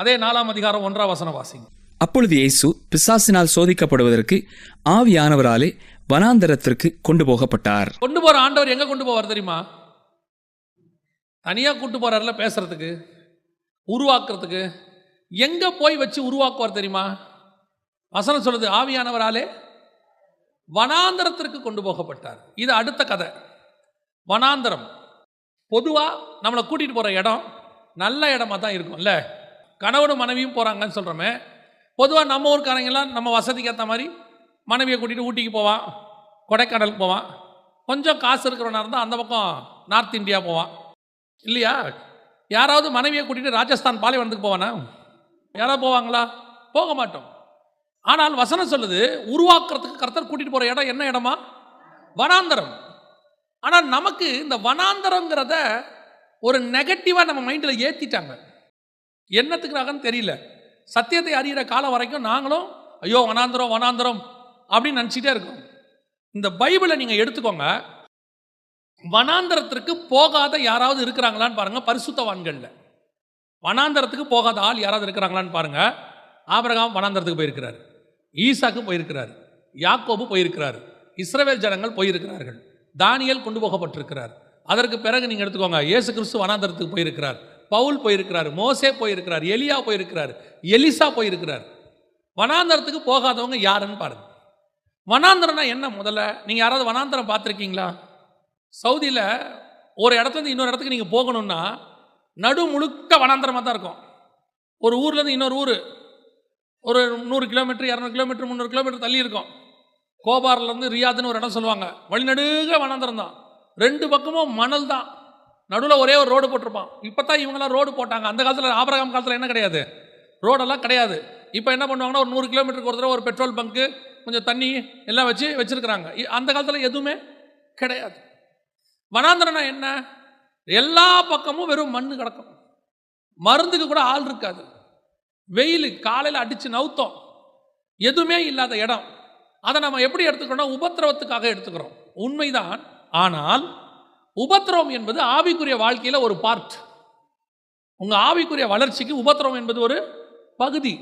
அதே நாலாம் அதிகாரம் ஒன்றாம் வசனம் வாசிங்க. அப்பொழுது இயேசு பிசாசினால் சோதிக்கப்படுவதற்கு ஆவியானவராலே வனாந்தரத்திற்கு கொண்டு போகப்பட்டார். கொண்டு போற ஆண்டவர் எங்க கொண்டு போவார் தெரியுமா? தனியா கூட்டு போறாருல பேசுறதுக்கு? உருவாக்குறதுக்கு? எங்க போய் வச்சு உருவாக்குவார் தெரியுமா? வசனம் சொல்லுது ஆவியானவராலே வனாந்தரத்திற்கு கொண்டு போகப்பட்டார். இது அடுத்த கதை. வனாந்தரம். பொதுவா நம்மளை கூட்டிட்டு போற இடம் நல்ல இடமா தான் இருக்கும்ல. கணவனும் மனைவியும் போகிறாங்கன்னு சொல்கிறோமே பொதுவாக நம்ம ஊருக்காரங்கெல்லாம் நம்ம வசதிக்கு ஏற்ற மாதிரி மனைவியை கூட்டிகிட்டு ஊட்டிக்கு போவான் கொடைக்கானலுக்கு போவான் கொஞ்சம் காசு இருக்கிறவனா இருந்தால் அந்த பக்கம் நார்த் இந்தியா போவான் இல்லையா? யாராவது மனைவியை கூட்டிகிட்டு ராஜஸ்தான் பாலைவனத்துக்கு போவானா? யாராவது போவாங்களா? போக மாட்டோம். ஆனால் வசனம் சொல்லுது உருவாக்குறதுக்கு கர்த்தர் கூட்டிகிட்டு போகிற இடம் என்ன இடமா? வனாந்தரம். ஆனால் நமக்கு இந்த வனாந்தரங்கிறத ஒரு நெகட்டிவாக நம்ம மைண்டில் ஏற்றிட்டாங்க என்னத்துக்குறாங்கன்னு தெரியல. சத்தியத்தை அறிகிற காலம் வரைக்கும் நாங்களும் ஐயோ வனாந்தரம் வனாந்தரம் அப்படின்னு நினச்சிட்டே இருக்கோம். இந்த பைபிளை நீங்கள் எடுத்துக்கோங்க. வனாந்தரத்திற்கு போகாத யாராவது இருக்கிறாங்களான்னு பாருங்க பரிசுத்தவான்கள்ல. வனாந்தரத்துக்கு போகாத ஆள் யாராவது இருக்கிறாங்களான்னு பாருங்க. ஆபரகாம் வனாந்தரத்துக்கு போயிருக்கிறார். ஈசாக்கு போயிருக்கிறார். யாக்கோபு போயிருக்கிறார். இஸ்ரவேல் ஜனங்கள் போயிருக்கிறார்கள். தானியல் கொண்டு போகப்பட்டிருக்கிறார். அதற்கு பிறகு நீங்கள் எடுத்துக்கோங்க இயேசு கிறிஸ்து வனாந்தரத்துக்கு போயிருக்கிறார். பவுல் போயிருக்கிறார் மோசே போயிருக்கிறார் எலியா போயிருக்கிறார் எலிசா போயிருக்கிறார். வனாந்தரத்துக்கு போகாதவங்க யாருன்னு பாருங்க. வனாந்தரம்னா என்ன முதல்ல? நீங்கள் யாராவது வனாந்தரம் பார்த்துருக்கீங்களா? சவுதியில் ஒரு இடத்துலேருந்து இன்னொரு இடத்துக்கு நீங்கள் போகணும்னா நடு முழுக்க வனாந்தரமாக தான் இருக்கும். ஒரு ஊர்லேருந்து இன்னொரு ஊர். ஒரு நூறு கிலோமீட்டர் இரநூறு கிலோமீட்டர் முந்நூறு கிலோமீட்டர் தள்ளி இருக்கும். கோபார்லேருந்து ரியாதுன்னு ஒரு இடம் சொல்லுவாங்க. வழிநடுக வனாந்தரம் தான். ரெண்டு பக்கமும் மணல் தான். நடுவில் ஒரே ஒரு ரோடு போட்டிருப்பான். இப்போ தான் இவங்கெல்லாம் ரோடு போட்டாங்க. அந்த காலத்தில் ஆபரகாம் காலத்தில் என்ன கிடையாது? ரோடெல்லாம் கிடையாது. இப்போ என்ன பண்ணுவாங்கன்னா ஒரு நூறு கிலோமீட்டருக்கு ஒரு தடவை ஒரு பெட்ரோல் பங்க்கு கொஞ்சம் தண்ணி எல்லாம் வச்சு வச்சுருக்குறாங்க. அந்த காலத்தில் எதுவுமே கிடையாது. வனாந்தரம்னா என்ன? எல்லா பக்கமும் வெறும் மண்ணு கிடக்கும். மருந்துக்கு கூட ஆள் இருக்காது. வெயில் காலையில் அடித்து நவுத்தோம். எதுவுமே இல்லாத இடம். அதை நம்ம எப்படி எடுத்துக்கிறோம்னா உபத்திரவத்துக்காக எடுத்துக்கிறோம். உண்மைதான். ஆனால் உபத்திரவம் என்பது ஆவிக்குரிய வாழ்க்கையில் ஒரு பார்ட் உங்கள் ஆவிக்குரிய வளர்ச்சிக்கு உபத்திரவம் என்பது ஒரு பகுதி.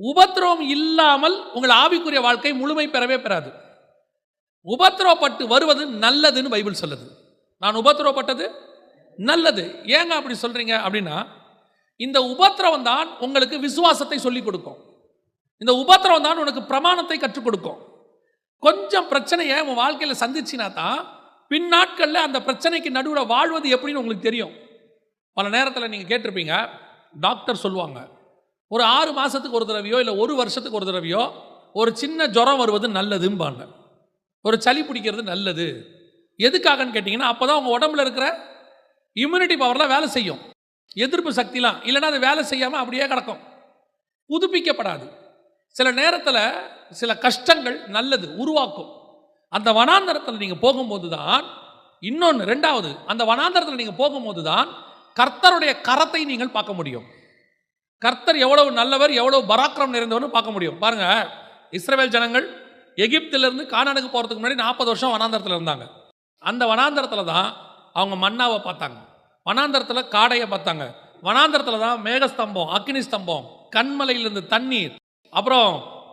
உபத்திரவம் இல்லாமல் உங்கள் ஆவிக்குரிய வாழ்க்கை முழுமை பெறவே பெறாது. உபத்திரவப்பட்டு வருவது நல்லதுன்னு பைபிள் சொல்லுது. நான் உபத்திரவப்பட்டது நல்லது. ஏங்க அப்படி சொல்கிறீங்க அப்படின்னா இந்த உபத்திரவம் தான் உங்களுக்கு விசுவாசத்தை சொல்லிக் கொடுக்கும். இந்த உபத்திரவம் தான் உனக்கு பிரமாணத்தை கற்றுக் கொடுக்கும். கொஞ்சம் பிரச்சனையை உன் வாழ்க்கையில் சந்திச்சினா தான் பின் நாட்களில் அந்த பிரச்சனைக்கு நடுவில் வாழ்வது எப்படின்னு உங்களுக்கு தெரியும். பல நேரத்தில் நீங்கள் கேட்டிருப்பீங்க டாக்டர் சொல்லுவாங்க ஒரு ஆறு மாதத்துக்கு ஒரு தடவையோ இல்லை ஒரு வருஷத்துக்கு ஒரு தடவையோ ஒரு சின்ன ஜுரம் வருவது நல்லதும்பாங்க. ஒரு சளி பிடிக்கிறது நல்லது. எதுக்காகன்னு கேட்டிங்கன்னா அப்போ தான் உங்கள் உடம்புல இருக்கிற இம்யூனிட்டி பவர்லாம் வேலை செய்யும். எதிர்ப்பு சக்திலாம் இல்லைன்னா அது வேலை செய்யாமல் அப்படியே கிடக்கும். புதுப்பிக்கப்படாது. சில நேரத்தில் சில கஷ்டங்கள் நல்லது உருவாக்கும். அந்த வனாந்தரத்தில் நீங்கள் போகும்போது தான் இன்னொன்று ரெண்டாவது அந்த வனாந்தரத்தில் நீங்கள் போகும்போது தான் கர்த்தருடைய கரத்தை நீங்கள் பார்க்க முடியும். கர்த்தர் எவ்வளவு நல்லவர் எவ்வளவு பராக்கிரம் நிறைந்தவர்னு பார்க்க முடியும். பாருங்க இஸ்ரேல் ஜனங்கள் எகிப்திலிருந்து கானானுக்கு போகிறதுக்கு முன்னாடி நாற்பது வருஷம் வனாந்தரத்தில் இருந்தாங்க. அந்த வனாந்தரத்தில் தான் அவங்க மன்னாவை பார்த்தாங்க. வனாந்தரத்தில் காடையை பார்த்தாங்க. வனாந்தரத்தில் தான் மேகஸ்தம்பம் அக்னி ஸ்தம்பம் கண்மலையிலிருந்து தண்ணீர் அப்புறம்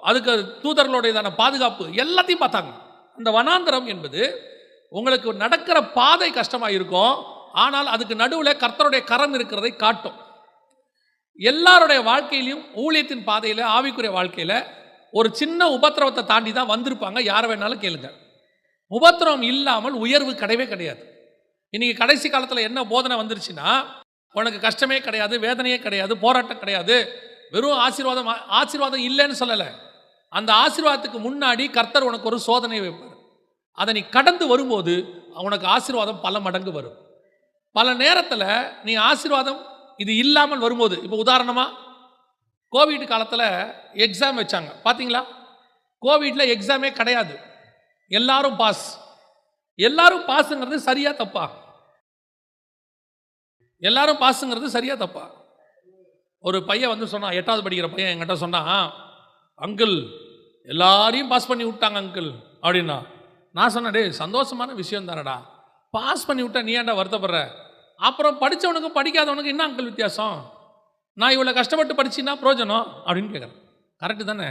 அதுக்கு தூதர்களுடையதான பாதுகாப்பு எல்லாத்தையும் பார்த்தாங்க. அந்த வனாந்தரம் என்பது உங்களுக்கு நடக்கிற பாதை கஷ்டமாக இருக்கும் ஆனால் அதுக்கு நடுவில் கர்த்தருடைய கரம் இருக்கிறதை காட்டும். எல்லாருடைய வாழ்க்கையிலையும் ஊழியத்தின் பாதையில் ஆவிக்குரிய வாழ்க்கையில் ஒரு சின்ன உபத்திரவத்தை தாண்டி தான் வந்திருப்பாங்க. யாரை வேணாலும் கேளுங்க. உபத்திரவம் இல்லாமல் உயர்வு கிடையவே கிடையாது. இன்னைக்கு கடைசி காலத்தில் என்ன போதனை வந்துருச்சுன்னா உனக்கு கஷ்டமே கிடையாது வேதனையே கிடையாது போராட்டம் கிடையாது. வெறும் ஆசீர்வாதம் ஆசீர்வாதம் இல்லைன்னு சொல்லலை. அந்த ஆசீர்வாதத்துக்கு முன்னாடி கர்த்தர் உனக்கு ஒரு சோதனை வைப்பார். அதை நீ கடந்து வரும்போது உனக்கு ஆசீர்வாதம் பல மடங்கு வரும். பல நேரத்தில் நீ ஆசீர்வாதம் இது இல்லாமல் வரும்போது இப்போ உதாரணமாக கோவிட் காலத்தில் எக்ஸாம் வச்சாங்க. பார்த்தீங்களா கோவிட்ல எக்ஸாமே கிடையாது. எல்லாரும் பாஸ் எல்லாரும் பாஸுங்கிறது சரியா தப்பா? எல்லாரும் பாஸுங்கிறது சரியா தப்பா? ஒரு பையன் வந்து சொன்னான் எட்டாவது படிக்கிற பையன் என்கிட்ட சொன்னான் அங்கிள் எல்லாரையும் பாஸ் பண்ணி விட்டாங்க அங்கிள் அப்படின்னா. நான் சொன்னேன் டேய் சந்தோஷமான விஷயம் தானடா. பாஸ் பண்ணி விட்டா நீ ஏன்டா வருத்தப்படுற? அப்புறம் படித்தவனுக்கும் படிக்காதவனுக்கும் என்ன அங்கிள் வித்தியாசம்? நான் இவ்வளோ கஷ்டப்பட்டு படிச்சுன்னா பிரயோஜனம் அப்படின்னு கேட்குறேன் கரெக்டு தானே?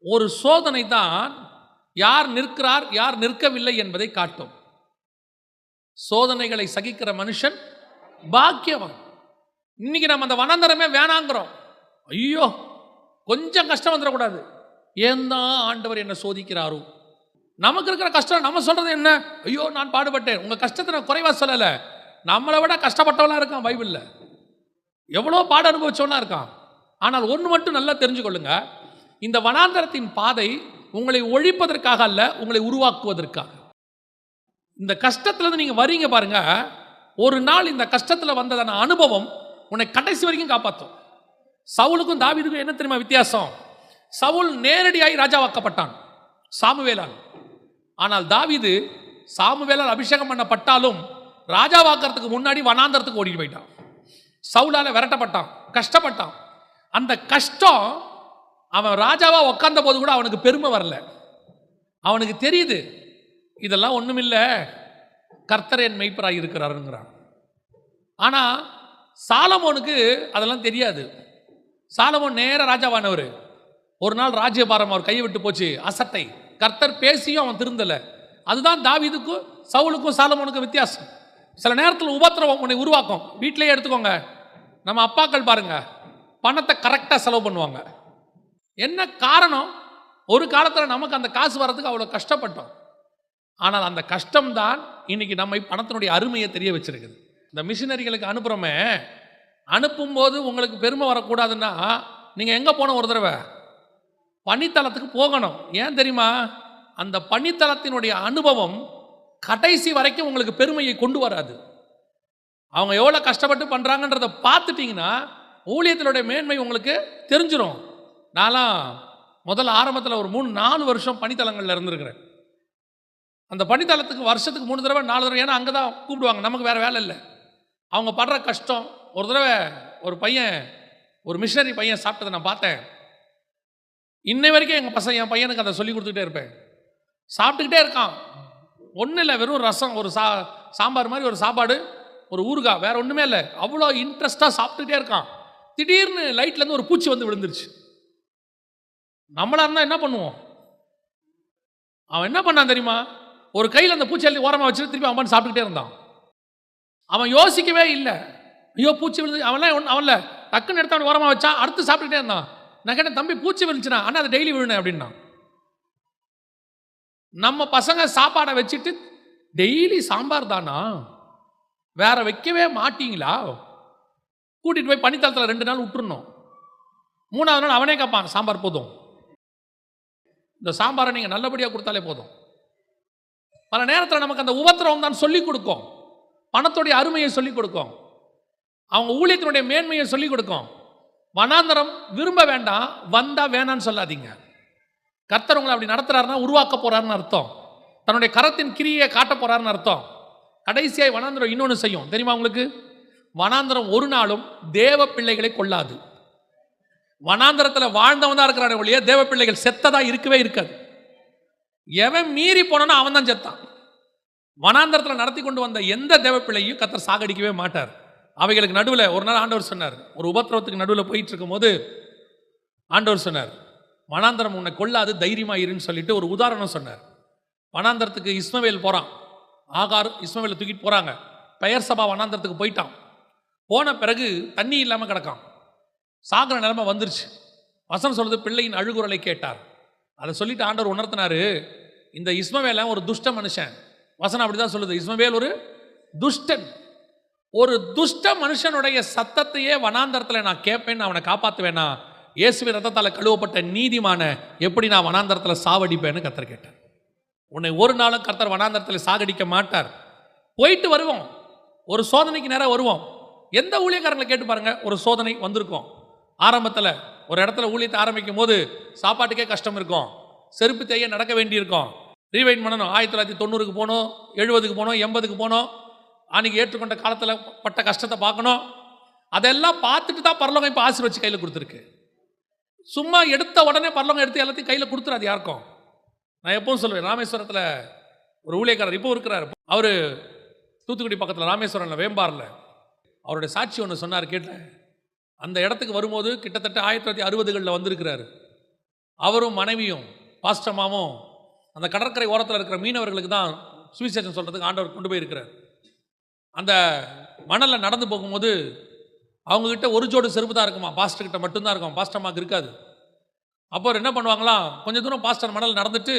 ஒரு சோதனை தான் யார் நிற்கிறார் யார் நிற்கவில்லை என்பதை காட்டும். சோதனைகளை சகிக்கிற மனுஷன் பாக்கியவன். இன்னைக்கு நம்ம அந்த வனாந்தரமே வேணாங்கிறோம். ஐயோ! கொஞ்சம் கஷ்டம் வந்துடக்கூடாது. ஏன் தான் ஆண்டவர் என்னை சோதிக்கிறாரோ? நமக்கு இருக்கிற கஷ்டம் நம்ம சொல்றது என்ன? ஐயோ நான் பாடுபட்டேன். உங்க கஷ்டத்தை நான் குறைவா சொல்லலை. நம்மளை விட கஷ்டப்பட்டவனா இருக்கான் பைபிளில். எவ்வளோ பாடு அனுபவிச்சவனா இருக்கான். ஆனால் ஒன்று மட்டும் நல்லா தெரிஞ்சுக்கொள்ளுங்க. இந்த வனாந்தரத்தின் பாதை உங்களை ஒழிப்பதற்காக அல்ல உங்களை உருவாக்குவதற்காக. இந்த கஷ்டத்துலேருந்து நீங்கள் வரீங்க பாருங்க. ஒரு நாள் இந்த கஷ்டத்தில் வந்ததான அனுபவம் உன்னை கடைசி வரைக்கும் காப்பாற்றும் சவுலுக்கும் தாவீதுக்கும் என்ன தெரியுமா வித்தியாசம்? சவுல் நேரடியாய் ராஜாவாக்கப்பட்டான் சாமுவேலால். ஆனால் தாவிது சாமுவேலால் அபிஷேகம் பண்ணப்பட்டாலும் ராஜாவாக்கிறதுக்கு முன்னாடி வனாந்தரத்துக்கு ஓடிட்டு போயிட்டான். சவுலால விரட்டப்பட்டான் கஷ்டப்பட்டான். அந்த கஷ்டம் அவன் ராஜாவா உட்கார்ந்த போது கூட அவனுக்கு பெருமை வரல. அவனுக்கு தெரியுது இதெல்லாம் ஒன்றுமில்லை கர்த்தர் என் மெய்ப்பராக இருக்கிறாருங்கிறான். ஆனா சாலமோனுக்கு அதெல்லாம் தெரியாது. சாலமோன் நேர ராஜாவானவர். ஒரு நாள் ராஜ்யபாரம் அவர் கையை விட்டு போச்சு. அசட்டை. கர்த்தர் பேசியும் அவன் திருந்தல. அதுதான் தாவிதுக்கும் சவுலுக்கும் சாலமோனுக்கும் வித்தியாசம். சில நேரத்தில் உபத்திரவம் உன்னை உருவாக்கும். வீட்டிலேயே எடுத்துக்கோங்க. நம்ம அப்பாக்கள் பாருங்க. பணத்தை கரெக்டாக செலவு பண்ணுவாங்க. என்ன காரணம்? ஒரு காலத்தில் நமக்கு அந்த காசு வர்றதுக்கு அவ்வளோ கஷ்டப்பட்டோம். ஆனால் அந்த கஷ்டம்தான் இன்னைக்கு நம்மை பணத்தினுடைய அருமையை தெரிய வச்சிருக்குது. இந்த மிஷினரிகளுக்கு அனுப்புகிறோமே அனுப்பும்போது உங்களுக்கு பெருமை வரக்கூடாதுன்னா நீங்கள் எங்கே போன ஒரு தடவை? பணித்தளத்துக்கு போகணும். ஏன் தெரியுமா? அந்த பணித்தளத்தினுடைய அனுபவம் கடைசி வரைக்கும் உங்களுக்கு பெருமையை கொண்டு வராது. அவங்க எவ்வளோ கஷ்டப்பட்டு பண்ணுறாங்கன்றதை பார்த்துட்டிங்கன்னா ஊழியத்தினுடைய மேன்மை உங்களுக்கு தெரிஞ்சிடும் நான்லாம் முதல்ல ஆரம்பத்தில் ஒரு மூணு நாலு வருஷம் பணித்தளங்களில் இருந்திருக்கிறேன். அந்த பணித்தளத்துக்கு வருஷத்துக்கு மூணு தடவை நாலு தடவை ஏன்னா அங்கே தான் கூப்பிடுவாங்க. நமக்கு வேறு வேலை இல்லை. அவங்க படுற கஷ்டம் ஒரு தடவை ஒரு பையன் ஒரு மிஷினரி பையன் சாப்பிட்டதை நான் பார்த்தேன். இன்னை வரைக்கும் எங்கள் பசங்க என் பையனுக்கு அதை சொல்லி கொடுத்துக்கிட்டே இருப்பேன். சாப்பிட்டுக்கிட்டே இருக்கான். ஒன்றும் இல்லை வெறும் ரசம் ஒரு சா சாம்பார் மாதிரி ஒரு சாப்பாடு ஒரு ஊறுகாய் வேற ஒன்றுமே இல்லை. அவ்வளோ இன்ட்ரெஸ்டாக சாப்பிட்டுக்கிட்டே இருக்கான். திடீர்னு லைட்லேருந்து ஒரு பூச்சி வந்து விழுந்துருச்சு. நம்மளாக இருந்தால் என்ன பண்ணுவோம்? அவன் என்ன பண்ணான் தெரியுமா? ஒரு கையில் அந்த பூச்சி எழுதி ஓரமாக வச்சுட்டு திருப்பி அவன் சாப்பிட்டுக்கிட்டே இருந்தான். அவன் யோசிக்கவே இல்லை. ஐயோ பூச்சி விழுந்து அவன்லாம் ஒன்று அவன்ல டக்குன்னு எடுத்து அவன் ஓரமாக வச்சான் அடுத்து சாப்பிட்டுட்டே இருந்தான். நான் கேட்டேன் தம்பி பூச்சி விழுந்துச்சுனா ஆனால் அது டெய்லி விழுனேன் அப்படின்னா நம்ம பசங்க சாப்பாடை வச்சுட்டு டெய்லி சாம்பார் தானா? வேற வைக்கவே மாட்டீங்களா? கூட்டிட்டு போய் பனித்தளத்தில் ரெண்டு நாள் விட்டுறணும். மூணாவது நாள் அவனே கேட்பான் சாம்பார் போதும். இந்த சாம்பாரை நீங்கள் நல்லபடியாக கொடுத்தாலே போதும். பல நேரத்தில் நமக்கு அந்த உபத்திரவம் தான் சொல்லிக் கொடுக்கும். பணத்துடைய அருமையை சொல்லிக் கொடுக்கும். அவங்க ஊழியத்தினுடைய மேன்மையை சொல்லிக் கொடுக்கும். வனாந்தரம் விரும்ப வேண்டாம் வந்தா வேணான்னு சொல்லாதீங்க. கர்த்தர் உங்களை அப்படி நடத்துறாருன்னா உருவாக்க போறாருன்னு அர்த்தம். தன்னுடைய கரத்தின் கிரியை காட்ட போறாருன்னு அர்த்தம். கடைசியாக வனாந்தரம் இன்னொன்று செய்யும். தெரியுமா உங்களுக்கு? வனாந்தரம் ஒரு நாளும் தேவ பிள்ளைகளை கொள்ளாது. வனாந்தரத்தில் வாழ்ந்தவன் தான் இருக்கிறானே ஒழிய தேவ பிள்ளைகள் செத்ததா இருக்கவே இருக்காது. எவன் மீறி போனானோ அவன் தான் செத்தான். வனாந்தரத்தில் நடத்தி கொண்டு வந்த எந்த தேவ பிள்ளையும் கத்தர் சாகடிக்கவே மாட்டார். அவைகளுக்கு நடுவில் ஒரு நாள் ஆண்டவர் சொன்னார். ஒரு உபத்திரவத்துக்கு நடுவில் போயிட்டு இருக்கும்போது ஆண்டவர் சொன்னார் வனாந்தரம் உன்னை கொள்ளாது தைரியமாக இருன்னு சொல்லிட்டு ஒரு உதாரணம் சொன்னார். வனாந்தரத்துக்கு இஸ்மவேல் போகிறான் ஆகார் இஸ்மவேலை தூக்கிட்டு போகிறாங்க பெயர் சபா வனாந்தரத்துக்கு போயிட்டான். போன பிறகு தண்ணி இல்லாமல் கிடக்கான். சாகிற நிலைமை வந்துருச்சு. வசனம் சொல்கிறது பிள்ளையின் அழுகுரலை கேட்டார். அதை சொல்லிட்டு ஆண்டவர் உணர்த்தினாரு இந்த இஸ்மவேல ஒரு துஷ்ட மனுஷன். வசனம் அப்படி தான் சொல்லுது. இஸ்மவேல் ஒரு துஷ்டன். ஒரு துஷ்ட மனுஷனுடைய சத்தத்தையே வனாந்தரத்தில் நான் கேட்பேன்னு அவனை காப்பாற்றுவேனா இயேசுவி ரத்தத்தால் கழுவப்பட்ட நீதிமான எப்படி நான் வனாந்தரத்தில் சாவடிப்பேன்னு கத்தர் கேட்டார். உன்னை ஒரு நாளும் கர்த்தர் வனாந்தரத்தில் சாகடிக்க மாட்டார். போயிட்டு வருவோம். ஒரு சோதனைக்கு நேராக வருவோம். எந்த ஊழியக்காரங்களை கேட்டு பாருங்க ஒரு சோதனை வந்திருக்கும். ஆரம்பத்தில் ஒரு இடத்துல ஊழியத்தை ஆரம்பிக்கும் போது சாப்பாட்டுக்கே கஷ்டம் இருக்கும். செருப்பு தேய நடக்க வேண்டியிருக்கும். ரீவைண்ட் பண்ணணும். ஆயிரத்தி தொள்ளாயிரத்தி தொண்ணூறுக்கு போகணும் எழுபதுக்கு போகணும் எண்பதுக்கு போகணும் அன்னைக்கு ஏற்றுக்கொண்ட காலத்தில் பட்ட கஷ்டத்தை பார்க்கணும். அதெல்லாம் பார்த்துட்டு தான் பரலோகம் இப்போ ஆசீர்வச்சு கையில் கொடுத்துருக்கு. சும்மா எடுத்த உடனே பரலோகம் எடுத்து எல்லாத்தையும் கையில் கொடுத்துறாது யாருக்கும். நான் எப்பவும் சொல்லுவேன் ராமேஸ்வரத்தில் ஒரு ஊழியக்காரர் இப்போ இருக்கிறார். அவர் தூத்துக்குடி பக்கத்தில் ராமேஸ்வரம்ல வேம்பாரில். அவருடைய சாட்சி ஒன்று சொன்னார் கேட்டேன். அந்த இடத்துக்கு வரும்போது கிட்டத்தட்ட ஆயிரத்தி தொள்ளாயிரத்தி அறுபதுகளில் வந்திருக்கிறாரு. அவரும் மனைவியும் பாஸ்டமாவும் அந்த கடற்கரை ஓரத்தில் இருக்கிற மீனவர்களுக்கு தான் சுவிசேஷம் சொல்கிறதுக்கு ஆண்டவர் கொண்டு போயிருக்கிறார். அந்த மணலில் நடந்து போகும்போது அவங்கக்கிட்ட ஒரு ஜோடு செருப்பு தான் இருக்குமா? பாஸ்டர்கிட்ட மட்டும்தான் இருக்கும். பாஸ்டர்மாக்கு இருக்காது. அப்போ என்ன பண்ணுவாங்களாம் கொஞ்சம் தூரம் பாஸ்டர் மணல் நடந்துட்டு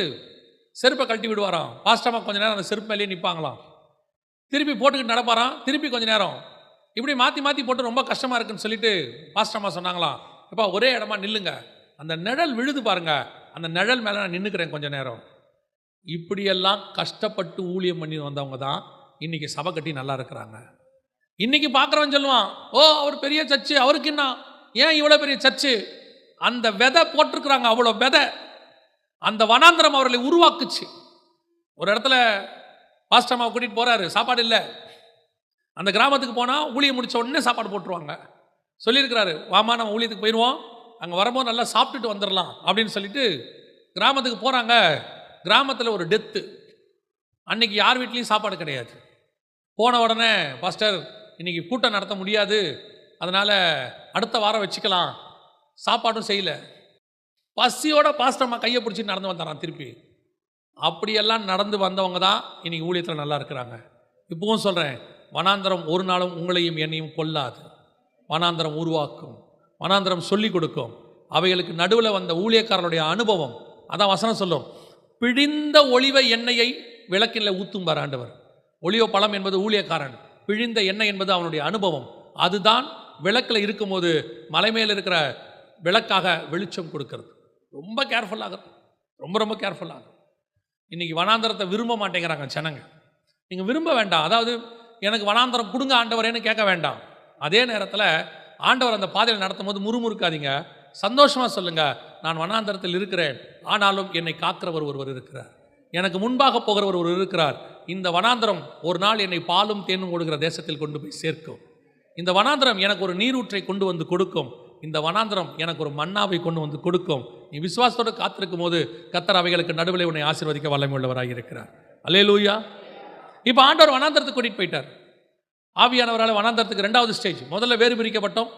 செருப்பை கழட்டி விடுவாராம். பாஸ்டர்மா கொஞ்ச நேரம் அந்த செருப்பு மேலேயே நிற்பாங்களாம் திருப்பி போட்டுக்கிட்டு நடப்பாராம். திருப்பி கொஞ்ச நேரம். இப்படி மாற்றி மாற்றி போட்டு ரொம்ப கஷ்டமாக இருக்குன்னு சொல்லிட்டு பாஸ்டர்மா சொன்னாங்களாம். இப்போ ஒரே இடமா நில்லுங்க. அந்த நிழல் விழுது பாருங்க. அந்த நிழல் மேலே நான் நின்றுக்கிறேன் கொஞ்சம் நேரம். இப்படியெல்லாம் கஷ்டப்பட்டு ஊழியம் பண்ணி வந்தவங்க தான் இன்னைக்கு சபை கட்டி நல்லா இருக்கிறாங்க. இன்னைக்கு பார்க்குறவன் சொல்லுவான் ஓ அவர் பெரிய சர்ச்சு அவருக்கு என்ன? ஏன் இவ்வளோ பெரிய சர்ச்சு? அந்த விதை போட்டிருக்கிறாங்க அவ்வளோ விதை. அந்த வனாந்திரம் அவர்களை உருவாக்குச்சு. ஒரு இடத்துல பாஸ்டம்மாவை கூட்டிகிட்டு போகிறாரு சாப்பாடு இல்லை. அந்த கிராமத்துக்கு போனால் ஊழியை முடித்த உடனே சாப்பாடு போட்டுருவாங்க. சொல்லியிருக்கிறாரு வாமா நம்ம ஊழியத்துக்கு போயிடுவோம். அங்கே வரும்போது நல்லா சாப்பிட்டுட்டு வந்துடலாம் அப்படின்னு சொல்லிட்டு கிராமத்துக்கு போகிறாங்க கிராமத்தில் ஒரு டெத்து. அன்னைக்கு யார் வீட்லேயும் சாப்பாடு கிடையாது. போன உடனே பாஸ்டர் இன்றைக்கி கூட்டம் நடத்த முடியாது. அதனால் அடுத்த வாரம் வச்சுக்கலாம். சாப்பாடும் செய்யல. பசியோட பாஸ்டர்மா கையை பிடிச்சி நடந்து வந்தாராம் திருப்பி. அப்படியெல்லாம் நடந்து வந்தவங்க தான் இன்னைக்கு ஊழியத்தில் நல்லா இருக்கிறாங்க. இப்பவும் சொல்கிறேன் வனாந்தரம் ஒரு நாளும் உங்களையும் என்னையும் கொல்லாது. வனாந்தரம் உருவாக்கும். வனாந்தரம் சொல்லிக் கொடுக்கும். அவைகளுக்கு நடுவில் வந்த ஊழியக்காரனுடைய அனுபவம். அதான் வசனம் சொல்லும். பிழிந்த ஒளிவை எண்ணெயை விளக்கில் ஊத்தும் பார் ஆண்டவர். ஒளியோ பழம் என்பது ஊழியக்காரன். பிழிந்த எண்ணெய் என்பது அவனுடைய அனுபவம். அதுதான் விளக்கில் இருக்கும்போது மலை மேல் இருக்கிற விளக்காக வெளிச்சம் கொடுக்கறது. ரொம்ப கேர்ஃபுல்லாக ரொம்ப ரொம்ப கேர்ஃபுல்லாக இன்றைக்கி வனாந்தரத்தை விரும்ப மாட்டேங்கிறாங்க ஜனங்க. நீங்கள் விரும்ப வேண்டாம். அதாவது எனக்கு வனாந்தரம் கொடுங்க ஆண்டவரேன்னு கேட்க வேண்டாம். அதே நேரத்தில் ஆண்டவர் அந்த பாதையில் நடத்தும் போது முறுமுறுக்காதீங்க. சந்தோஷமாக சொல்லுங்கள் நான் வனாந்தரத்தில் இருக்கிறேன். ஆனாலும் என்னை காக்கிறவர் ஒருவர் இருக்கிறார். எனக்கு முன்பாக போகிறவர் ஒருவர் இருக்கிறார். இந்த வனாந்தரம் ஒரு நாள் என்னை பாலும் தேனும் ஓடுகிற தேசத்தில் கொண்டு போய் சேர்க்கும். இந்த வனாந்தரம் எனக்கு ஒரு நீரூற்றை கொண்டு வந்து கொடுக்கும். இந்த வனாந்தரம் எனக்கு ஒரு மன்னாவை கொண்டு வந்து கொடுக்கும். நீ விசுவாசத்தோடு காத்திருக்கும் போது கத்தர் அவைகளுக்கு நடுவில் உன்னை ஆசீர்வதிக்க வல்லமை உள்ளவராக இருக்கிறார். அல்லேலூயா இப்போ ஆண்டவர் வனாந்திரத்துக்கு கூட்டிகிட்டு போயிட்டார். ஆவியானவரால் வனாந்தரத்துக்கு ரெண்டாவது ஸ்டேஜ் முதல்ல வேறு பிரிக்கப்பட்டோம்.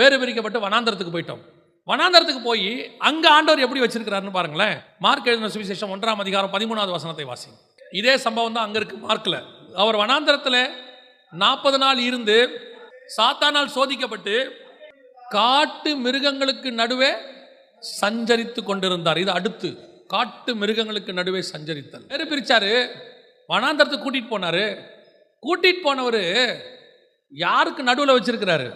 வேறு பிரிக்கப்பட்டு வனாந்திரத்துக்கு போயிட்டோம். வனாந்தரத்துக்கு போய் அங்கே ஆண்டவர் எப்படி வச்சிருக்கிறாருன்னு பாருங்களேன். மார்க் எழுதின சுவிசேஷம் ஒன்றாம் அதிகாரம் பதிமூணாவது வசனத்தை வாசிங்க. இதே சம்பவம் தான் அங்கே இருக்கு மார்க்கில் அவர் வனாந்தரத்தில் நாற்பது நாள் இருந்து சாத்தானால் சோதிக்கப்பட்டு காட்டு மிருகங்களுக்கு நடுவே சஞ்சரித்து கொண்டிருந்தார். இது அடுத்து காட்டு மிருகங்களுக்கு நடுவே சஞ்சரித்தல். வேறு பிரிச்சாரு வனாந்தரத்துக்கு கூட்டிகிட்டு போனாரு. கூட்டிகிட்டு போனவர் யாருக்கு நடுவில் வச்சிருக்கிறாரு?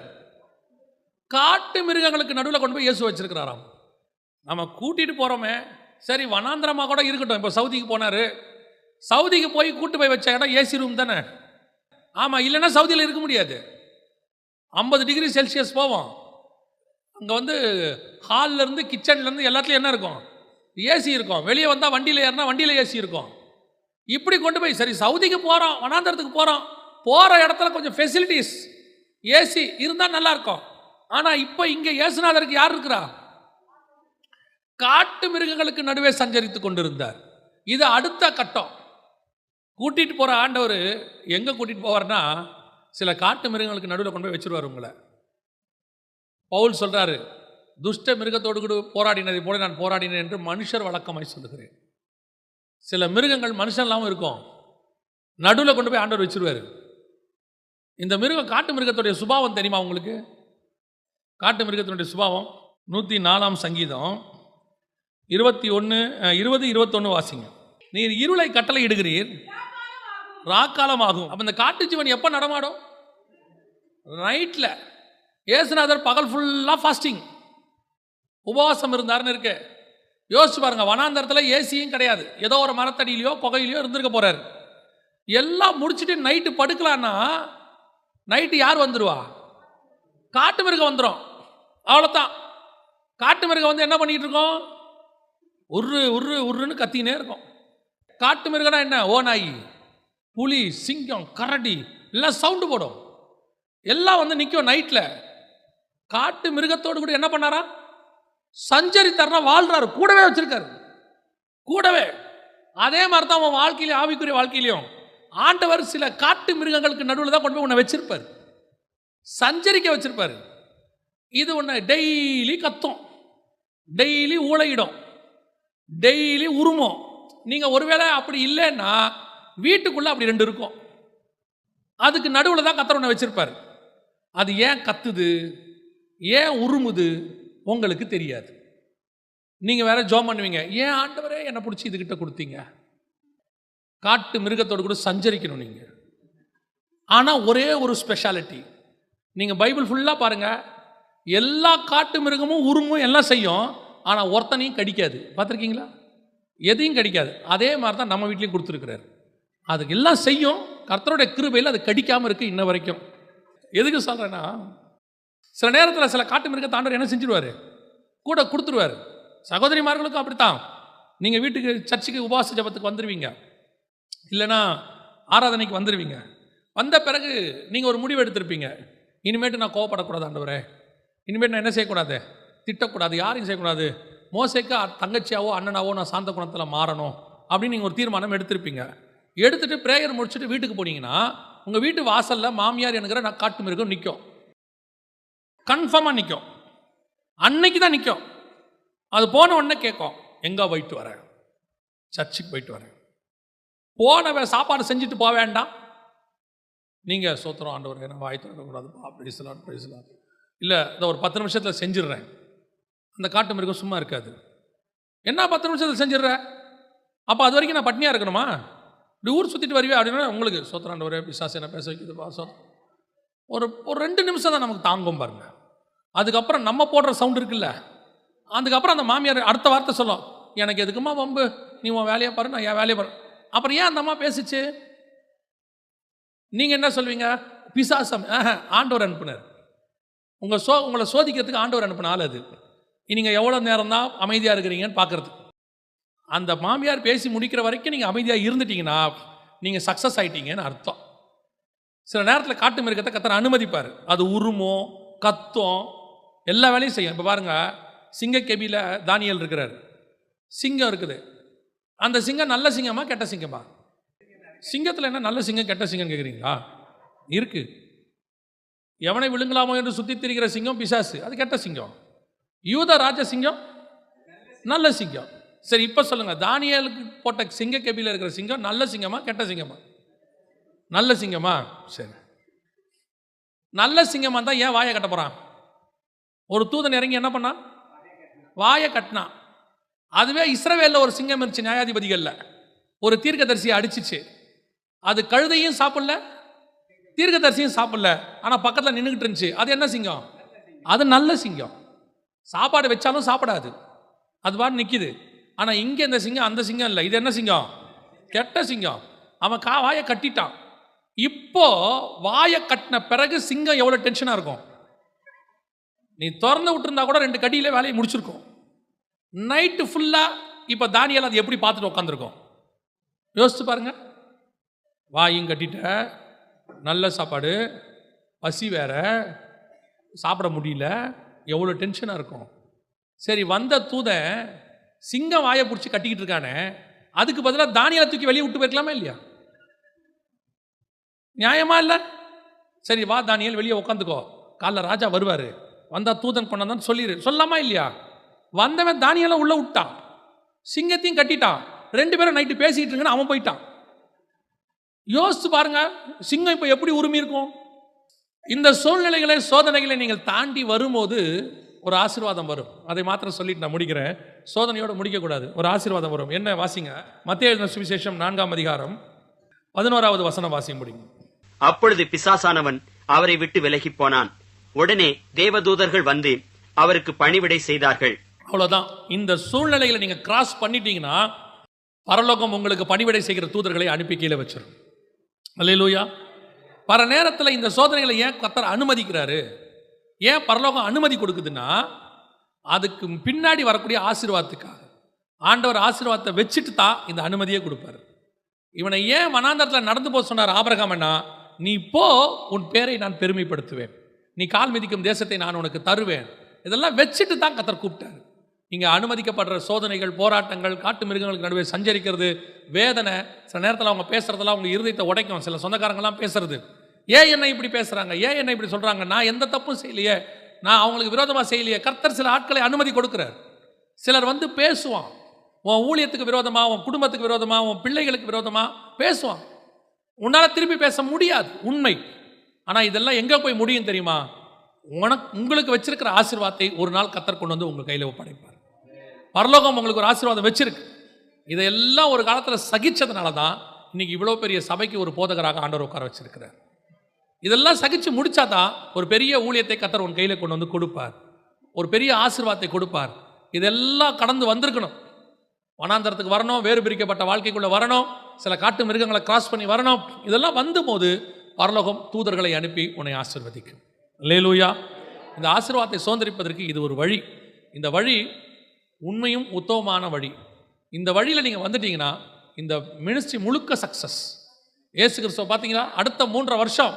காட்டு மிருகங்களுக்கு நடுவில் கொண்டு போய் இயேசு வச்சிருக்கிறாராம். நம்ம கூட்டிகிட்டு போகிறோமே சரி வனாந்தரமாக கூட இருக்கட்டும். இப்போ சவுதிக்கு போனார். சவுதிக்கு போய் கூட்டு போய் வச்ச இடம் ஏசி ரூம் தானே? ஆமாம் இல்லைன்னா சவுதியில் இருக்க முடியாது. ஐம்பது டிகிரி செல்சியஸ் போவோம். அங்கே வந்து ஹால்லேருந்து கிச்சன்லேருந்து எல்லாத்துலேயும் என்ன இருக்கும்? ஏசி இருக்கும். வெளியே வந்தால் வண்டியில் ஏறினா வண்டியில் ஏசி இருக்கும். இப்படி கொண்டு போய் சரி சவுதிக்கு போகிறோம் வனாந்தரத்துக்கு போகிறோம் போகிற இடத்துல கொஞ்சம் ஃபெசிலிட்டிஸ் ஏசி இருந்தால் நல்லா இருக்கும். ஆனால் இப்போ இங்கே இயேசுநாதருக்கு யார் இருக்கிறா? காட்டு மிருகங்களுக்கு நடுவே சஞ்சரித்து கொண்டிருந்தார். இது அடுத்த கட்டம். கூட்டிகிட்டு போகிற ஆண்டவர் எங்கே கூட்டிகிட்டு போவார்னா சில காட்டு மிருகங்களுக்கு நடுவில் கொண்டு போய் வச்சுருவார் உங்களை. பவுல் சொல்கிறாரு துஷ்ட மிருகத்தோடு கூட போராடினதை போல நான் போராடினேன் என்று மனுஷர் வழக்கமாய் சொல்லுகிறேன். சில மிருகங்கள் மனுஷன் இல்லாமல் இருக்கும். நடுவில் கொண்டு போய் ஆண்டவர் வச்சுருவார். இந்த மிருகம் காட்டு மிருகத்துடைய சுபாவம் தெரியுமா உங்களுக்கு? காட்டு மிருகத்தினுடைய சுபாவம் நூற்றி நாலாம் சங்கீதம் இருபத்தி ஒன்று இருபது இருபத்தொன்று வாசிங்க. நீர் இருளை கட்டளை இடுகிறீர் ராக்காலமாகும். அப்போ இந்த காட்டு ஜீவன் எப்போ நடமாடும்? நைட்டில் ஏசுநாதர் பகல் ஃபுல்லாக ஃபாஸ்டிங் உபவாசம் இருந்தாருன்னு இருக்கு. யோசிச்சு பாருங்க வனாந்தரத்தில் ஏசியும் கிடையாது. ஏதோ ஒரு மரத்தடியிலையோ புகையிலையோ இருந்திருக்க போறாரு. எல்லாம் முடிச்சுட்டு நைட்டு படுக்கலான்னா நைட்டு யார் வந்துடுவா காட்டு மிருகம் வந்துடும் அவ்வளோதான் காட்டு மிருகம் வந்து என்ன பண்ணிட்டு இருக்கோம்? உரு உரு உருன்னு கத்தினே இருக்கும். காட்டு மிருகனா என்ன? ஓ நாய். புலி சிங்கம் கரடி எல்லாம் சவுண்டு போடும். எல்லாம் வந்து நிற்கும் நைட்டில் காட்டு மிருகத்தோடு கூட என்ன பண்ணாரா? சஞ்சரித்தார்னா வாழ்றாரு. கூடவே வச்சிருக்காரு. கூடவே. அதே மாதிரி தான் உன் வாழ்க்கையிலையும் ஆவிக்குரிய வாழ்க்கையிலையும். ஆண்டவர் சில காட்டு மிருகங்களுக்கு நடுவில் தான் கொண்டு போய் உன்னை வச்சிருப்பார். சஞ்சரிக்க வச்சிருப்பார். இது ஒன்று டெய்லி கத்தும். டெய்லி ஊழையிடும் டெய்லி உருமம். நீங்கள் ஒருவேளை அப்படி இல்லைன்னா வீட்டுக்குள்ளே அப்படி ரெண்டு இருக்கும். அதுக்கு நடுவில் தான் கத்தர் ஒன்று வச்சுருப்பார். அது ஏன் கத்துது? ஏன் உருமுது? உங்களுக்கு தெரியாது. நீங்கள் வேற ஜோம் பண்ணுவீங்க. ஏன் ஆண்டவரே என்னை பிடிச்சி இதுகிட்ட கொடுத்தீங்க? காட்டு மிருகத்தோடு கூட சஞ்சரிக்கணும் நீங்கள் ஆனால் ஒரே ஒரு ஸ்பெஷாலிட்டி நீங்கள் பைபிள் ஃபுல்லாக பாருங்கள் எல்லா காட்டு மிருகமும் உருமும் எல்லாம் செய்யும். ஆனால் ஒருத்தனையும் கடிக்காது. பார்த்துருக்கீங்களா? எதையும் கடிக்காது. அதே மாதிரி தான் நம்ம வீட்லேயும் கொடுத்துருக்கிறார். அதுக்கு எல்லாம் செய்யும். கர்த்தருடைய கிருபையில் அது கடிக்காமல் இருக்குது இன்ன வரைக்கும். எதுக்கு சொல்கிறேன்னா சில நேரத்தில் சில காட்டு மிருக தாண்டவர் என்ன செஞ்சிருவாரு? கூட கொடுத்துருவாரு. சகோதரிமார்களுக்கும் அப்படித்தான். நீங்கள் வீட்டுக்கு சர்ச்சுக்கு உபவாச ஜபத்துக்கு வந்துடுவீங்க இல்லைன்னா ஆராதனைக்கு வந்துடுவீங்க வந்த பிறகு நீங்கள் ஒரு முடிவு எடுத்திருப்பீங்க. இனிமேட்டு நான் கோவப்படக்கூடாது ஆண்டவரே. இனிமேட்டு நான் என்ன செய்யக்கூடாது? திட்டக்கூடாது. யாரையும் செய்யக்கூடாது. மோசைக்கு தங்கச்சியாவோ அண்ணனாவோ நான் சாந்த குணத்தில் மாறணும் அப்படின்னு நீங்கள் ஒரு தீர்மானம் எடுத்திருப்பீங்க. எடுத்துட்டு ப்ரேயர் முடிச்சுட்டு வீட்டுக்கு போனீங்கன்னா உங்கள் வீட்டு வாசலில் மாமியார் என்கிற நான் காட்டு மிருகம் நிற்கும் கன்ஃபார்மாக நிற்கும் அன்னைக்கு தான் நிற்கும் அது போன உடனே கேட்கும் எங்கே போயிட்டு வரேன் சர்ச்சுக்கு போயிட்டு வரேன் போனவன் சாப்பாடு செஞ்சுட்டு போக வேண்டாம்? நீங்கள் சோத்திரம் ஆண்டவர் என்ன வாய் திறக்கக்கூடாதுப்பா பேசலாம் பேசலாம் இல்லை இதை ஒரு பத்து நிமிஷத்தில் செஞ்சிடுறேன். அந்த காட்டு மிருகம் சும்மா இருக்காது. என்ன பத்து நிமிஷத்தில் செஞ்சிடுற? அப்போ அது வரைக்கும் நான் பட்னியாக இருக்கணுமா? இப்படி ஊர் சுற்றிட்டு வருவே அப்படின்னா உங்களுக்கு சோத்திரம் ஒரே பிசாசு என்ன பேச வைக்கிறது சோ ஒரு ஒரு ரெண்டு நிமிஷம் தான் நமக்கு தாங்கும் பாருங்க. அதுக்கப்புறம் நம்ம போடுற சவுண்ட் இருக்குல்ல? அதுக்கப்புறம் அந்த மாமியார் அடுத்த வார்த்தை சொல்லும். எனக்கு எதுக்குமா வம்பு? நீ உன் வேலையை பாரு நான் என் வேலையை பாரு. அப்புறம் ஏன் அந்த அம்மா பேசிச்சு? நீங்கள் என்ன சொல்வீங்க? பிசாசம் ஆஹா, ஆண்டவர் அனுப்புனார். உங்கள் சோ உங்களை சோதிக்கிறதுக்கு ஆண்டவர் அனுப்பின ஆள் அது. நீங்கள் எவ்வளோ நேரம் தான் அமைதியாக இருக்கிறீங்கன்னு பார்க்குறது அந்த மாமியார் பேசி முடிக்கிற வரைக்கும் நீங்கள் அமைதியாக இருந்துட்டீங்கன்னா நீங்கள் சக்ஸஸ் ஆகிட்டீங்கன்னு அர்த்தம். சில நேரத்தில் காட்டு மிருகத்தை கத்தர் அனுமதிப்பார். அது உருமோ கத்தம் எல்லா வேலையும் செய்யும். இப்போ பாருங்கள் சிங்க கெபியில் தானியல் இருக்கிறார். சிங்கம் இருக்குது. அந்த சிங்கம் நல்ல சிங்கமா கெட்ட சிங்கமா? சிங்கத்தில் என்ன நல்ல சிங்கம் கெட்ட சிங்கம் கேட்குறீங்களா இருக்குது எவனை விழுங்கலாமோ என்று சுற்றி திரிகிற சிங்கம் பிசாசு. அது கெட்ட சிங்கம். யூத ராஜ சிங்கம் நல்ல சிங்கம். சரி இப்போ சொல்லுங்க. தானியலுக்கு போட்ட சிங்க கெபியில் இருக்கிற சிங்கம் நல்ல சிங்கமா கெட்ட சிங்கமா? நல்ல சிங்கமா? சரி. நல்ல சிங்கமா தான் ஏன் வாயை கட்ட போறான்? ஒரு தூதன் இறங்கி என்ன பண்ணான்? வாயை கட்டினான். அதுவே இஸ்ரவேலில் ஒரு சிங்கம் இருந்துச்சு நியாயாதிபதிகளில். ஒரு தீர்க்கதரிசியை அடிச்சிச்சு. அது கழுதையும் சாப்பிடல தீர்க்கதரிசியும் சாப்பிடல. ஆனால் பக்கத்தில் நின்றுக்கிட்டு இருந்துச்சு. அது என்ன சிங்கம்? அது நல்ல சிங்கம். சாப்பாடு வச்சாலும் சாப்பிடாது. அது பாட்டு நிற்கிது ஆனால் இங்கே இந்த சிங்கம் அந்த சிங்கம் இல்லை. இது என்ன சிங்கம்? கெட்ட சிங்கம். அவன் கா வாயை கட்டிட்டான். இப்போ வாயை கட்டின பிறகு சிங்கம் எவ்வளோ டென்ஷனாக இருக்கும்? நீ திறந்து விட்டுருந்தா கூட ரெண்டு கடியில் வேலையை முடிச்சிருக்கும். நைட்டு ஃபுல்லாக இப்போ தானியால் அது எப்படி பார்த்துட்டு உட்காந்துருக்கோம் யோசித்து பாருங்க. வாயும் கட்டிட்ட. நல்ல சாப்பாடு. பசி வேற. சாப்பிட முடியல. எவ்வளோ டென்ஷனாக இருக்கும் சரி வந்த தூதன் சிங்கம் வாயை பிடிச்சி கட்டிக்கிட்டு இருக்கானே அதுக்கு பதிலாக தானியலை தூக்கி வெளியே விட்டு போயிருக்கலாமா இல்லையா? நியாயமா இல்லை? சரி வா தானியல் வெளியே உட்காந்துக்கோ காலைல ராஜா வருவார். வந்தால் தூதன் கொண்டாந்தான்னு சொல்லிடு சொல்லாமா இல்லையா? வந்தவன் தானியெல்லாம் உள்ளே விட்டான். சிங்கத்தையும் கட்டிட்டான். ரெண்டு பேரும் நைட்டு பேசிக்கிட்டு இருக்குன்னு அவன் போயிட்டான். யோசித்து பாருங்க சிங்கம் இப்போ எப்படி உரிமை இருக்கும்? இந்த சூழ்நிலைகளை சோதனைகளை நீங்கள் தாண்டி வரும்போது ஒரு ஆசீர்வாதம் வரும். அதை மாத்திரம் சொல்லிட்டு நான் முடிக்கிறேன். சோதனையோட முடிக்கக்கூடாது. ஒரு ஆசீர்வாதம் வரும். என்ன வாசிங்க? மத்திய எழுதின சுவிசேஷம் நான்காம் அதிகாரம் பதினோராவது வசனம் வாசிங்க முடியும். அப்பொழுது பிசாசானவன் அவரை விட்டு விலகிப் போனான். உடனே தேவதூதர்கள் வந்து அவருக்கு பணிவிடை செய்தார்கள். அவ்வளோதான் இந்த சூழ்நிலைகளை நீங்கள் கிராஸ் பண்ணிட்டீங்கன்னா பரலோகம் உங்களுக்கு பணிவிடை செய்கிற தூதர்களை அனுப்பி கீழே வச்சிரும். அல்லேலூயா. பல நேரத்தில் இந்த சோதனைகளை ஏன் கத்தர் அனுமதிக்கிறாரு? ஏன் பரலோகம் அனுமதி கொடுக்குதுன்னா அதுக்கு பின்னாடி வரக்கூடிய ஆசீர்வாதத்துக்காக. ஆண்டவர் ஆசீர்வாதத்தை வச்சுட்டு தான் இந்த அனுமதியே கொடுப்பாரு. இவனை ஏன் வனாந்தரத்தில் நடந்து போக சொன்னார் ஆபரகாமண்ணா நீ போ உன் பேரை நான் பெருமைப்படுத்துவேன். நீ கால் மிதிக்கும் தேசத்தை நான் உனக்கு தருவேன். இதெல்லாம் வச்சுட்டு தான் கத்தர் கூப்பிட்டாரு. இங்கே அனுமதிக்கப்படுற சோதனைகள் போராட்டங்கள் காட்டு மிருகங்களுக்கு நடுவே சஞ்சரிக்கிறது வேதனை சில நேரத்தில் அவங்க பேசுறதெல்லாம் அவங்க இருதயத்தை உடைக்கும். சில சொந்தக்காரங்களாம் பேசுறது. ஏன் என்ன இப்படி பேசுகிறாங்க ஏன் என்ன இப்படி சொல்கிறாங்க நான் எந்த தப்பும் செய்யலையே. நான் அவங்களுக்கு விரோதமாக செய்யலையே. கர்த்தர் சில ஆட்களை அனுமதி கொடுக்குறார். சிலர் வந்து பேசுவான். உன் ஊழியத்துக்கு விரோதமாக உன் குடும்பத்துக்கு விரோதமாக உன் பிள்ளைகளுக்கு விரோதமாக பேசுவான். உன்னால் திருப்பி பேச முடியாது. உண்மை. ஆனால் இதெல்லாம் எங்கே போய் முடியும் தெரியுமா? உனக்கு உங்களுக்கு வச்சிருக்கிற ஆசிர்வாதத்தை ஒரு நாள் கத்தர் கொண்டு வந்து உங்கள் கையில் ஒப்படைப்பார். பரலோகம் உங்களுக்கு ஒரு ஆசீர்வாதம் வச்சிருக்கு. இதையெல்லாம் ஒரு காலத்தில் சகிச்சதுனால தான் இன்னைக்கு இவ்வளோ பெரிய சபைக்கு ஒரு போதகராக ஆண்டவர் உட்கார வச்சிருக்கிறார். இதெல்லாம் சகிச்சு முடிச்சாதான் ஒரு பெரிய ஊழியத்தை கத்தர் உன் கையில் கொண்டு வந்து கொடுப்பார். ஒரு பெரிய ஆசீர்வாதத்தை கொடுப்பார். இதெல்லாம் கடந்து வந்திருக்கணும். வனாந்தரத்துக்கு வரணும் வேறு பிரிக்கப்பட்ட வாழ்க்கைக்குள்ளே வரணும் சில காட்டு மிருகங்களை கிராஸ் பண்ணி வரணும். இதெல்லாம் வந்தபோது பரலோகம் தூதர்களை அனுப்பி உன்னை ஆசீர்வதிக்கும். லேலூயா இந்த ஆசீர்வாதத்தை சுதந்திரிப்பதற்கு இது ஒரு வழி. இந்த வழி உண்மையும் உத்தமமான வழி. இந்த வழியில் நீங்கள் வந்துட்டீங்கன்னா இந்த மினிஸ்ட்ரி முழுக்க சக்ஸஸ் ஏசு கிறிஸ்துவ பார்த்தீங்களா? அடுத்த மூன்றரை வருஷம்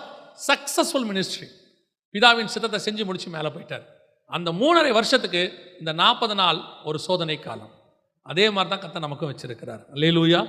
சக்ஸஸ்ஃபுல் மினிஸ்ட்ரி பிதாவின் சித்தத்தை செஞ்சு முடிச்சு மேலே போயிட்டார். அந்த மூணரை வருஷத்துக்கு இந்த நாற்பது நாள் ஒரு சோதனை காலம் அதே மாதிரி தான் கத்தை நமக்கும் வச்சிருக்கிறார். லேலூயா